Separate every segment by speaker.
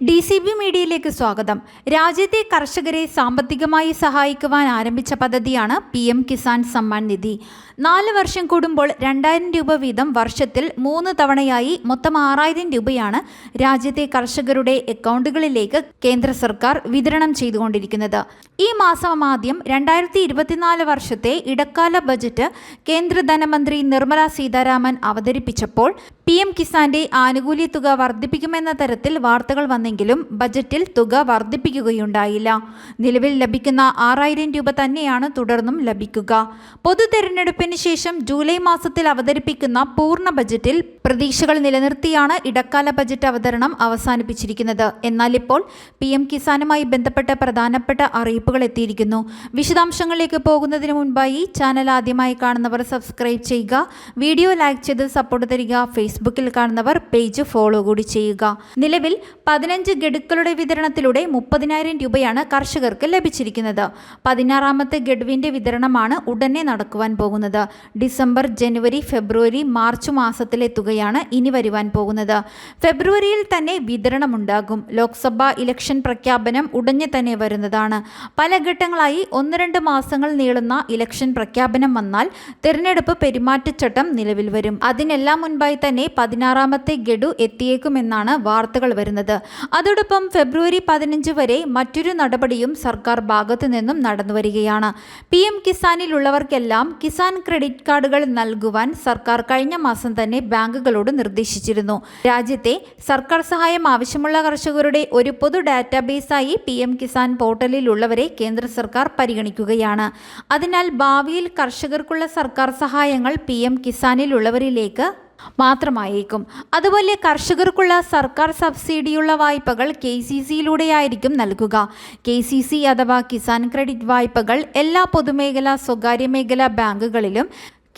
Speaker 1: D C B മീഡിയയിലേക്ക് സ്വാഗതം. രാജ്യത്തെ കർഷകരെ സാമ്പത്തികമായി സഹായിക്കുവാൻ ആരംഭിച്ച പദ്ധതിയാണ് പി എം കിസാൻ സമ്മാൻ നിധി. നാല് വർഷം കൂടുമ്പോൾ രണ്ടായിരം രൂപ വീതം വർഷത്തിൽ മൂന്ന് തവണയായി മൊത്തം ആറായിരം രൂപയാണ് രാജ്യത്തെ കർഷകരുടെ അക്കൗണ്ടുകളിലേക്ക് കേന്ദ്ര സർക്കാർ വിതരണം ചെയ്തുകൊണ്ടിരിക്കുന്നത്. ഈ മാസം ആദ്യം രണ്ടായിരത്തി ഇരുപത്തിനാല് വർഷത്തെ ഇടക്കാല ബജറ്റ് കേന്ദ്ര ധനമന്ത്രി നിർമ്മല സീതാരാമൻ അവതരിപ്പിച്ചപ്പോൾ പി എം കിസാന്റെ ആനുകൂല്യ തുക വർദ്ധിപ്പിക്കുമെന്ന തരത്തിൽ വാർത്തകൾ വന്നെങ്കിലും ബജറ്റിൽ തുക വർദ്ധിപ്പിക്കുകയുണ്ടായില്ല. നിലവിൽ ലഭിക്കുന്ന ആറായിരം രൂപ തന്നെയാണ് തുടർന്നും ലഭിക്കുക. പൊതു തെരഞ്ഞെടുപ്പിന് ശേഷം ജൂലൈ മാസത്തിൽ അവതരിപ്പിക്കുന്ന പൂർണ ബജറ്റിൽ പ്രതീക്ഷകൾ നിലനിർത്തിയാണ് ഇടക്കാല ബജറ്റ് അവതരണം അവസാനിപ്പിച്ചിരിക്കുന്നത്. എന്നാൽ ഇപ്പോൾ പി എം കിസാനുമായി ബന്ധപ്പെട്ട പ്രധാനപ്പെട്ട അറിയിപ്പുകൾ എത്തിയിരിക്കുന്നു. വിശദാംശങ്ങളിലേക്ക് പോകുന്നതിന് മുൻപായി ചാനൽ ആദ്യമായി കാണുന്നവർ സബ്സ്ക്രൈബ് ചെയ്യുക. വീഡിയോ ലൈക്ക് ചെയ്ത് സപ്പോർട്ട് തരിക. ഫേസ്ബുക്കിൽ കാണുന്നവർ പേജ് ഫോളോ കൂടി ചെയ്യുക. നിലവിൽ പതിനഞ്ച് ഗഡുക്കളുടെ വിതരണത്തിലൂടെ മുപ്പതിനായിരം രൂപയാണ് കർഷകർക്ക് ലഭിച്ചിരിക്കുന്നത്. പതിനാറാമത്തെ ഗഡുവിന്റെ വിതരണമാണ് ഉടനെ നടക്കുവാൻ പോകുന്നത്. ഡിസംബർ ജനുവരി ഫെബ്രുവരി മാർച്ച് മാസത്തിലെ തുകയാണ് ഇനി വരുവാൻ പോകുന്നത്. ഫെബ്രുവരിയിൽ തന്നെ വിതരണമുണ്ടാകും. ലോക്സഭാ ഇലക്ഷൻ പ്രഖ്യാപനം ഉടനെ തന്നെ വരുന്നതാണ്. പല ഘട്ടങ്ങളായി ഒന്ന് രണ്ട് മാസങ്ങൾ നീളുന്ന ഇലക്ഷൻ പ്രഖ്യാപനം വന്നാൽ തിരഞ്ഞെടുപ്പ് പെരുമാറ്റച്ചട്ടം നിലവിൽ വരും. അതിനെല്ലാം മുൻപായി തന്നെ പതിനാറാമത്തെ ഗഡു എത്തിയേക്കുമെന്നാണ് വാർത്തകൾ വരുന്നത്. അതോടൊപ്പം ഫെബ്രുവരി പതിനഞ്ച് വരെ മറ്റൊരു നടപടിയും സർക്കാർ ഭാഗത്തു നിന്നും നടന്നു വരികയാണ്. പി എം കിസാനിലുള്ളവർക്കെല്ലാം കിസാൻ ക്രെഡിറ്റ് കാർഡുകൾ നൽകുവാൻ സർക്കാർ കഴിഞ്ഞ മാസം തന്നെ ബാങ്കുകളോട് നിർദ്ദേശിച്ചിരുന്നു. രാജ്യത്തെ സർക്കാർ സഹായം ആവശ്യമുള്ള കർഷകരുടെ ഒരു പൊതു ഡാറ്റാബേസായി പി എം കിസാൻ പോർട്ടലിലുള്ളവരെ കേന്ദ്ര സർക്കാർ പരിഗണിക്കുകയാണ്. അതിനാൽ ഭാവിയിൽ കർഷകർക്കുള്ള സർക്കാർ സഹായങ്ങൾ പി എം കിസാനിലുള്ളവരിലേക്ക് മാത്രമായേക്കും. അതുപോലെ കർഷകർക്കുള്ള സർക്കാർ സബ്സിഡിയുള്ള വായ്പകൾ കെ സി സിയിലൂടെയായിരിക്കും നൽകുക. കെ സി സി അഥവാ കിസാൻ ക്രെഡിറ്റ് വായ്പകൾ എല്ലാ പൊതുമേഖലാ സ്വകാര്യ മേഖലാ ബാങ്കുകളിലും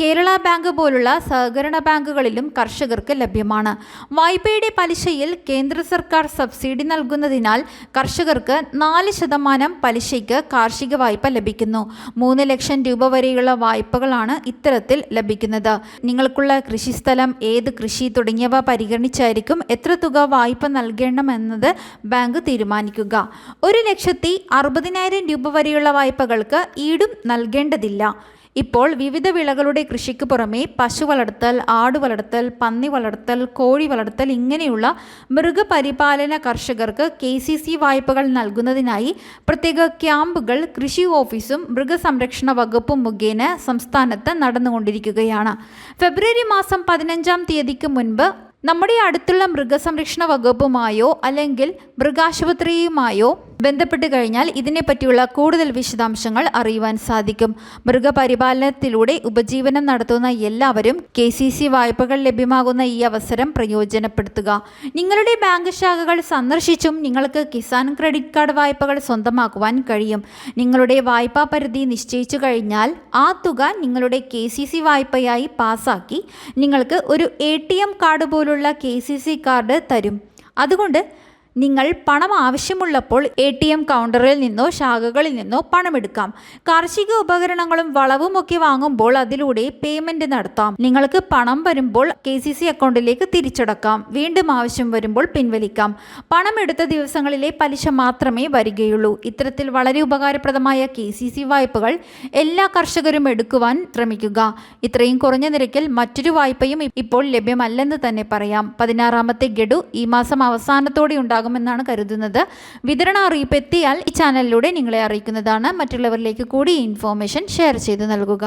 Speaker 1: കേരള ബാങ്ക് പോലുള്ള സഹകരണ ബാങ്കുകളിലും കർഷകർക്ക് ലഭ്യമാണ്. വായ്പയുടെ പലിശയിൽ കേന്ദ്ര സർക്കാർ സബ്സിഡി നൽകുന്നതിനാൽ കർഷകർക്ക് നാല് ശതമാനം പലിശയ്ക്ക് കാർഷിക വായ്പ ലഭിക്കുന്നു. മൂന്ന് ലക്ഷം രൂപ വരെയുള്ള വായ്പകളാണ് ഇത്തരത്തിൽ ലഭിക്കുന്നത്. നിങ്ങൾക്കുള്ള കൃഷിസ്ഥലം ഏത് കൃഷി തുടങ്ങിയവ പരിഗണിച്ചായിരിക്കും എത്ര തുക വായ്പ നൽകണമെന്നത് ബാങ്ക് തീരുമാനിക്കുക. ഒരു ലക്ഷത്തി അറുപതിനായിരം രൂപ വരെയുള്ള വായ്പകൾക്ക് ഈടും നൽകേണ്ടതില്ല. ഇപ്പോൾ വിവിധ വിളകളുടെ കൃഷിക്ക് പുറമേ പശു വളർത്തൽ ആട് വളർത്തൽ പന്നി വളർത്തൽ കോഴി വളർത്തൽ ഇങ്ങനെയുള്ള മൃഗപരിപാലന കർഷകർക്ക് കെ സി സി വായ്പകൾ നൽകുന്നതിനായി പ്രത്യേക ക്യാമ്പുകൾ കൃഷി ഓഫീസും മൃഗസംരക്ഷണ വകുപ്പും മുഖേന സംസ്ഥാനത്ത് നടന്നുകൊണ്ടിരിക്കുകയാണ്. ഫെബ്രുവരി മാസം പതിനഞ്ചാം തീയതിക്ക് മുൻപ് നമ്മുടെ അടുത്തുള്ള മൃഗസംരക്ഷണ വകുപ്പുമായോ അല്ലെങ്കിൽ മൃഗാശുപത്രിയുമായോ ബന്ധപ്പെട്ട് കഴിഞ്ഞാൽ ഇതിനെപ്പറ്റിയുള്ള കൂടുതൽ വിശദാംശങ്ങൾ അറിയുവാൻ സാധിക്കും. മൃഗപരിപാലനത്തിലൂടെ ഉപജീവനം നടത്തുന്ന എല്ലാവരും കെ സി സി വായ്പകൾ ലഭ്യമാകുന്ന ഈ അവസരം പ്രയോജനപ്പെടുത്തുക. നിങ്ങളുടെ ബാങ്ക് ശാഖകൾ സന്ദർശിച്ചും നിങ്ങൾക്ക് കിസാൻ ക്രെഡിറ്റ് കാർഡ് വായ്പകൾ സ്വന്തമാക്കുവാൻ കഴിയും. നിങ്ങളുടെ വായ്പാ പരിധി നിശ്ചയിച്ചു കഴിഞ്ഞാൽ ആ തുക നിങ്ങളുടെ കെ സി സി വായ്പയായി പാസാക്കി നിങ്ങൾക്ക് ഒരു എ ടി എം കാർഡ് പോലുള്ള കെ സി സി കാർഡ് തരും. അതുകൊണ്ട് നിങ്ങൾ പണം ആവശ്യമുള്ളപ്പോൾ എ ടി എം കൗണ്ടറിൽ നിന്നോ ശാഖകളിൽ നിന്നോ പണമെടുക്കാം. കാർഷിക ഉപകരണങ്ങളും വളവും ഒക്കെ വാങ്ങുമ്പോൾ അതിലൂടെ പേയ്മെന്റ് നടത്താം. നിങ്ങൾക്ക് പണം വരുമ്പോൾ കെ സി സി അക്കൗണ്ടിലേക്ക് തിരിച്ചടക്കാം. വീണ്ടും ആവശ്യം വരുമ്പോൾ പിൻവലിക്കാം. പണം എടുത്ത ദിവസങ്ങളിലെ പലിശ മാത്രമേ വരികയുള്ളൂ. ഇത്തരത്തിൽ വളരെ ഉപകാരപ്രദമായ കെ സി സി വായ്പകൾ എല്ലാ കർഷകരും എടുക്കുവാൻ ശ്രമിക്കുക. ഇത്രയും കുറഞ്ഞ നിരക്കിൽ മറ്റൊരു വായ്പയും ഇപ്പോൾ ലഭ്യമല്ലെന്ന് തന്നെ പറയാം. പതിനാറാമത്തെ ഗഡു ഈ മാസം അവസാനത്തോടെ ഉണ്ടാകും ഉണ്ടാകുമെന്നാണ് കരുതുന്നത്. വിതരണ അറിയിപ്പ് എത്തിയാൽ ഈ ചാനലിലൂടെ നിങ്ങളെ അറിയിക്കുന്നതാണ്. മറ്റുള്ളവരിലേക്ക് കൂടി ഇൻഫോർമേഷൻ ഷെയർ ചെയ്ത് നൽകുക.